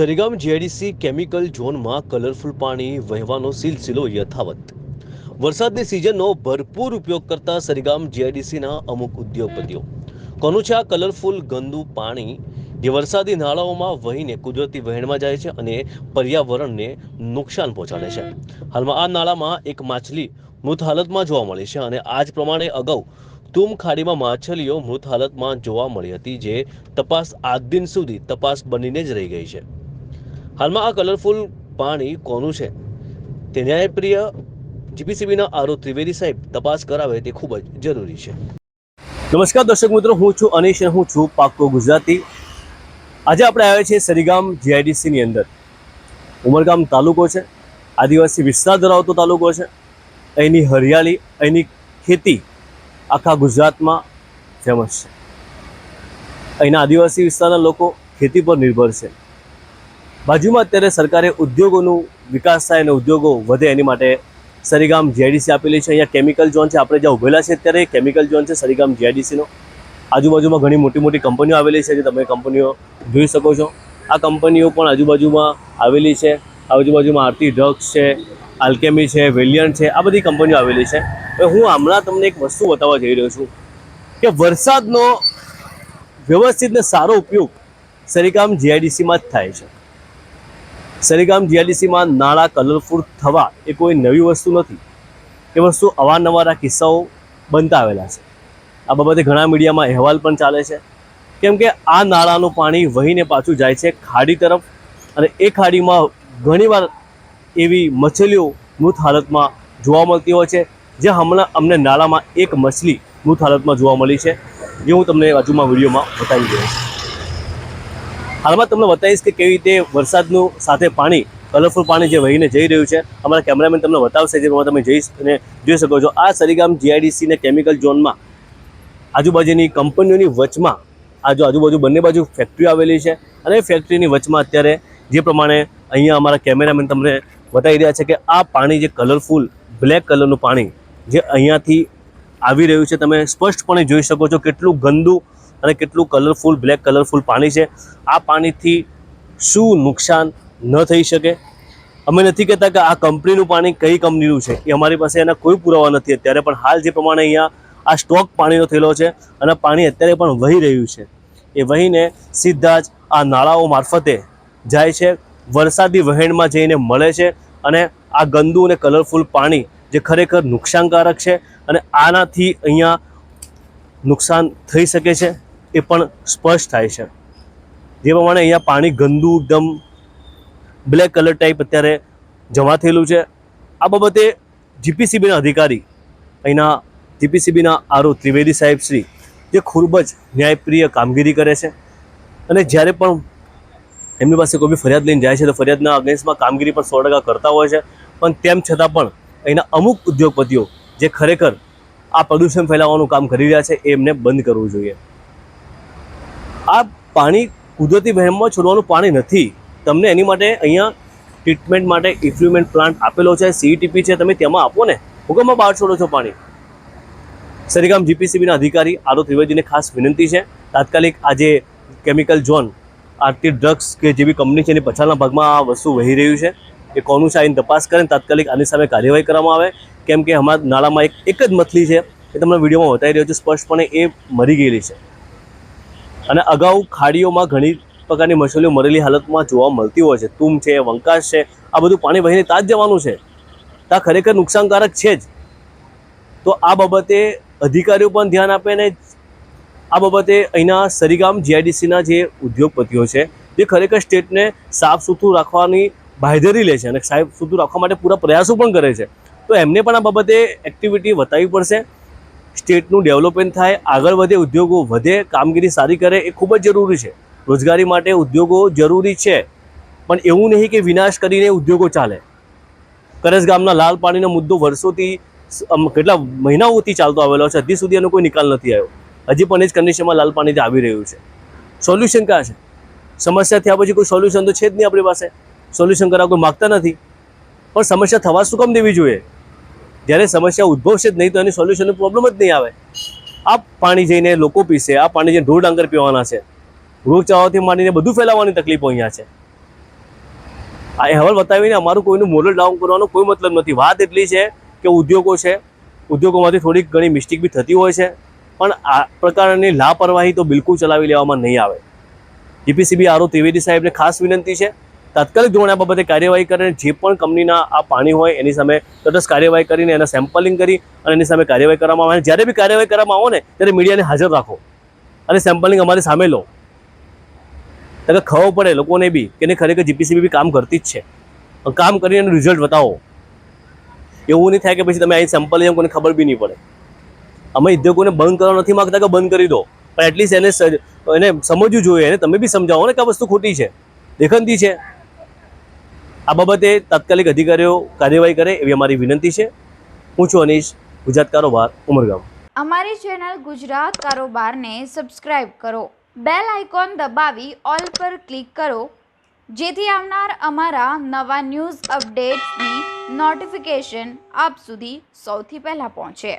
Sarigam GIDC chemical ઝોનમાં colourful પાણી વહેવાનો સિલસિલો યથાવત. વરસાદની સિઝનનો ભરપૂર ઉપયોગ કરતા સરીગામ જીઆઈડીસીના અમુક ઉદ્યોગપતિઓ. કોનું છે આ કલરફુલ ગંદુ પાણી? જે વરસાદી નાળાઓમાં વહીને કુદરતી વહેણમાં જાય છે અને પર્યાવરણને નુકસાન પહોંચાડે છે. હાલમાં આ નાળામાં એક માછલી મૃત હાલતમાં જોવા મળી છે અને આ જ પ્રમાણે અગાઉ તુમ ખાડીમાં માછલીઓ મૃત હાલતમાં જોવા મળી હતી, જે તપાસ આજ દિન સુધી તપાસ બનીને જ રહી ગઈ છે. હાલમાં આ કલરફુલ પાણી કોનું છે? તે ન્યાયપ્રિય જીપીસીબીના આરો ત્રિવેદી સાહેબ તપાસ કરાવે તે ખૂબ જ જરૂરી છે. નમસ્કાર દર્શક મિત્રો, હું છું અનિશ હું છું પાક્કો ગુજરાતી. આજે આપણે આવ્યા છીએ સરીગામ જીઆઈડીસીની અંદર. ઉમરગામ તાલુકો છે, આદિવાસી વિસ્તાર ધરાવતો તાલુકો છે. અહીંની હરિયાળી, અહીંની ખેતી આખા ગુજરાતમાં ફેમસ છે. અહીંના આદિવાસી વિસ્તારના લોકો ખેતી પર નિર્ભર છે. બાજુમાં અત્યારે સરકારે ઉદ્યોગોનું વિકાસ થાય અને ઉદ્યોગો વધે એની માટે સરીગામ જીઆઈડીસી આપેલી છે. અહીંયા કેમિકલ ઝોન છે. આપણે જ્યાં ઉભેલા છે અત્યારે કેમિકલ ઝોન છે સરીગામ જીઆઈડીસીનો આજુબાજુમાં ઘણી મોટી મોટી કંપનીઓ આવેલી છે, જે તમે કંપનીઓ જોઈ શકો છો. આ કંપનીઓ પણ આજુબાજુમાં આવેલી છે. આજુબાજુમાં આરતી ડ્રગ્સ છે, આલ્કેમી છે વેલિયન છે, આ બધી કંપનીઓ આવેલી છે. હવે હું હમણાં તમને એક વસ્તુ બતાવવા જઈ રહ્યો છું કે વરસાદનો વ્યવસ્થિત ને સારો ઉપયોગ સરીકામ જીઆઈડીસીમાં જ થાય છે. સરીગામ જીઆરડીસીમાં નાળા કલરફુલ થવા એ કોઈ નવી વસ્તુ નથી. એ વસ્તુ અવારનવાર આ કિસ્સાઓ બનતા આવેલા છે. આ બાબતે ઘણા મીડિયામાં અહેવાલ પણ ચાલે છે. કેમ કે આ નાળાનું પાણી વહીને પાછું જાય છે ખાડી તરફ અને એ ખાડીમાં ઘણીવાર એવી મછલીઓ મૃત હાલતમાં જોવા મળતી હોય છે. જે હમણાં અમને નાળામાં એક મછલી મૃત હાલતમાં જોવા મળી છે. જે હું તમને બાજુમાં વિડીયોમાં બતાવી દઉં છું. હાલમાં તમને બતાવીશ કે કેવી રીતે વરસાદનું સાથે પાણી કલરફુલ પાણી જે વહીને જઈ રહ્યું છે, અમારા કેમેરામેન તમને બતાવશે જે તમે જઈ અને જોઈ શકો છો. આ સરીગામ જીઆઈડીસી ને કેમિકલ ઝોનમાં આજુબાજુની કંપનીઓની વચમાં આજુ આજુબાજુ બંને બાજુ ફેક્ટરીઓ આવેલી છે, અને ફેક્ટરીની વચમાં અત્યારે જે પ્રમાણે અહીંયા અમારા કેમેરામેન તમને બતાવી રહ્યા છે કે આ પાણી જે કલરફુલ બ્લેક કલરનું પાણી જે અહીંયાથી આવી રહ્યું છે, તમે સ્પષ્ટપણે જોઈ શકો છો કેટલું ગંદુ અને કેટલું કલરફુલ બ્લેક કલરફુલ પાણી છે. આ પાણીથી શું નુકસાન ન થઈ શકે? અમે નથી કહેતા કે આ કંપનીનું પાણી કઈ કંપનીનું છે. એ અમારી પાસે એના કોઈ પુરાવા નથી. અત્યારે પણ હાલ જે પ્રમાણે અહીંયા આ સ્ટોક પાણીનો થયેલો છે અને પાણી અત્યારે પણ વહી રહ્યું છે. એ વહીને સીધા જ આ નાળાઓ મારફતે જાય છે, વરસાદી વહેણમાં જઈને મળે છે અને આ ગંદુ અને કલરફુલ પાણી જે ખરેખર નુકસાનકારક છે અને આનાથી અહીંયા નુકસાન થઈ શકે છે. એ પણ સ્પષ્ટ થાય છે. જે પ્રમાણે અહીંયા પાણી ગંદુ એકદમ બ્લેક કલર ટાઈપ અત્યારે જમા થયેલું છે. આ બાબતે જીપીસીબીના અધિકારી અહીંના જીપીસીબીના આરો ત્રિવેદી સાહેબ શ્રી જે ખૂબ જ ન્યાયપ્રિય કામગીરી કરે છે અને જ્યારે પણ એમની પાસે કોઈ બી ફરિયાદ લઈને જાય છે તો ફરિયાદના અગેન્સ્ટમાં કામગીરી પણ સો ટકા કરતા હોય છે. પણ તેમ છતાં પણ અહીંના અમુક ઉદ્યોગપતિઓ જે ખરેખર આ પ્રદૂષણ ફેલાવવાનું કામ કરી રહ્યા છે એ એમને બંધ કરવું જોઈએ. આ પાણી કુદરતી વહેણમાં છોડવાનું પાણી નથી. તમને એની માટે અહીંયા ટ્રીટમેન્ટ માટે ઇફ્લ્યુમેન્ટ પ્લાન્ટ આપેલો છે સીઈટીપી છે, તમે તેમાં આપો ને. હુકમમાં બહાર છોડો છો પાણી. સરીગામ જીપીસીબીના અધિકારી આરો ત્રિવેદીને ખાસ વિનંતી છે. તાત્કાલિક આજે કેમિકલ ઝોન આરતી ડ્રગ્સ કે જેવી કંપની છે એની પછાડના ભાગમાં આ વસ્તુ વહી રહ્યું છે. એ કોનું છે આની તપાસ કરે તાત્કાલિક આની સામે કાર્યવાહી કરવામાં આવે. કેમ કે હમણાં નાળામાં એક એક જ મથલી છે. એ તમને વિડીયોમાં બતાવી રહ્યો છે. સ્પષ્ટપણે એ મરી ગયેલી છે. અને અગાઉ ખાડીઓમાં ઘણી પ્રકારની મછલીઓ મરેલી હાલતમાં જોવા મળતી હોય છે. તુમ છે વંકાશ છે, આ બધું પાણી વહીને ત્યાં જ જવાનું છે. ત્યાં ખરેખર નુકસાનકારક છે જ. તો આ બાબતે અધિકારીઓ પણ ધ્યાન આપે ને આ બાબતે અહીંના સરીગામ જીઆઈડીસીના જે ઉદ્યોગપતિઓ છે, જે ખરેખર સ્ટેટને સાફ સુથરું રાખવાની બાંહેધરી લે છે અને સાફ સુથરું રાખવા માટે પૂરા પ્રયાસો પણ કરે છે. તો એમને પણ આ બાબતે એક્ટિવિટી બતાવવી પડશે. સ્ટેટનું ડેવલપમેન્ટ થાય, આગળ વધે, ઉદ્યોગો વધે, કામગીરી સારી કરે એ ખૂબ જ જરૂરી છે. રોજગારી માટે ઉદ્યોગો જરૂરી છે, પણ એવું નહીં કે વિનાશ કરીને ઉદ્યોગો ચાલે. કરસ ગામના લાલ પાણીનો મુદ્દો વર્ષોથી કેટલા મહિનાઓથી ચાલતો આવેલો છે, હજી સુધી એનો કોઈ નિકાલ નથી આવ્યો. હજી પણ એ જ કન્ડિશનમાં લાલ પાણી આવી રહ્યું છે. સોલ્યુશન ક્યાં છે? સમસ્યા થયા પછી કોઈ સોલ્યુશન તો છે જ નહીં આપણી પાસે. સોલ્યુશન કરવા કોઈ માગતા નથી. પણ સમસ્યા થવા શું કામ દેવી જોઈએ? જ્યારે સમસ્યા ઉદ્ભવશે જ નહીં તો એની સોલ્યુશનનો પ્રોબ્લેમ જ નહીં આવે. આ પાણી જઈને લોકો પીશે આ પાણી જઈને ઢોર ડાંગર પીવાના છે. રોગચાળાથી માંડીને બધું ફેલાવવાની તકલીફો અહીંયા છે. આ અહેવાલ બતાવીને અમારું કોઈનું મોરલ ડાઉન કરવાનો કોઈ મતલબ નથી. વાત એટલી છે કે ઉદ્યોગો છે, ઉદ્યોગોમાંથી થોડીક ઘણી મિસ્ટેક બી થતી હોય છે, પણ આ પ્રકારની લાપરવાહી તો બિલકુલ ચલાવી લેવામાં નહીં આવે. જીપીસીબી આરો ત્રિવેદી સાહેબને ખાસ વિનંતી છે. તાત્કાલિક ધોરણે આ બાબતે કાર્યવાહી કરીને જે પણ કંપનીના આ પાણી હોય એની સામે તટસ્થ કાર્યવાહી કરીને એના સેમ્પલિંગ કરી અને એની સામે કાર્યવાહી કરવામાં આવે. જ્યારે બી કાર્યવાહી કરવામાં આવો ને, ત્યારે મીડિયાને હાજર રાખો અને સેમ્પલિંગ અમારી સામે લો. એટલે ખબર પડે લોકોને બી કે ખરેખર જીપીસીબી બી કામ કરતી જ છે. કામ કરીને એનું રિઝલ્ટ બતાવો. એવું નહીં થાય કે પછી તમે અહીં સેમ્પલ લઈ કોઈને ખબર બી નહીં પડે. અમે ઉદ્યોગોને બંધ કરવા નથી માગતા કે બંધ કરી દો. પણ એટલીસ્ટ એને એને સમજવું જોઈએ. એને તમે બી સમજાવો ને કે આ વસ્તુ ખોટી છે. દેખંતી છે. આ બાબતે તાત્કાલિક અધિકારીઓ કાર્યવાહી કરે એવી અમારી વિનંતી છે. હું છું અનીશ, ગુજરાત કારોબાર, ઉમરગામ. અમારી ચેનલ ગુજરાત કારોબારને સબસ્ક્રાઇબ કરો. બેલ આઇકોન દબાવી ઓલ પર ક્લિક કરો. જેથી આવનાર અમારા નવા ન્યૂઝ અપડેટ્સની નોટિફિકેશન આપ સુધી સૌથી પહેલાં પહોંચે.